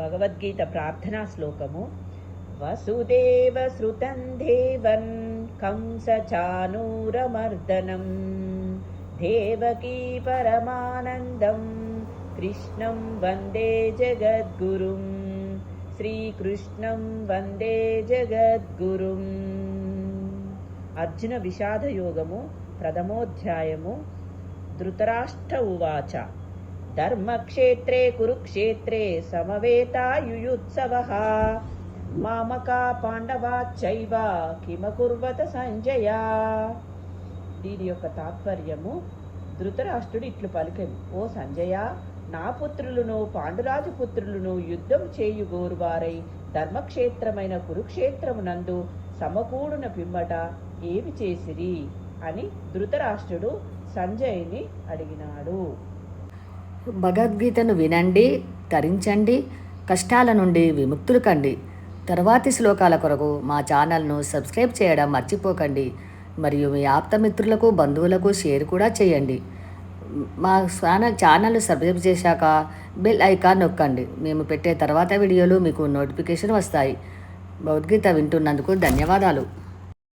भगवद्गीताप्रार्थनाश्लोकमु। वसुदेवश्रुतं देवन् कंसचानूरमर्दनं। कृष्णं वन्दे जगद्गुरुं। श्रीकृष्णं वन्दे जगद्गुरुम्। अर्जुनविषादयोगमु प्रथमोऽध्यायमु धृतराष्ट उवाच। ధర్మక్షేత్రే కురుక్షేత్రే సమవేతాయుయుత్సవ మామకా పాండవాచైవ కిమకుర్వత సంజయ దీని యొక్క తాత్పర్యము ధృతరాష్ట్రుడు ఇట్లు పలికెను. ఓ సంజయ నా పుత్రులను పాండురాజు పుత్రులను యుద్ధం చేయుగోరువారై ధర్మక్షేత్రమైన కురుక్షేత్రమునందు సమకూడున పిమ్మట ఏమి చేసిరి? అని ధృతరాష్ట్రుడు సంజయ్ని అడిగినాడు. భగవద్గీతను వినండి తరించండి కష్టాల నుండి విముక్తులు కండి. తర్వాతి శ్లోకాల కొరకు మా ఛానల్ను సబ్స్క్రైబ్ చేయడం మర్చిపోకండి. మరియు మీ ఆప్తమిత్రులకు బంధువులకు షేర్ కూడా చేయండి. మా ఛానల్ ఛానల్ సబ్స్క్రైబ్ చేశాక బెల్ ఐకాన్ నొక్కండి. మేము పెట్టే తర్వాత వీడియోలు మీకు నోటిఫికేషన్ వస్తాయి. భగవద్గీత వింటున్నందుకు ధన్యవాదాలు.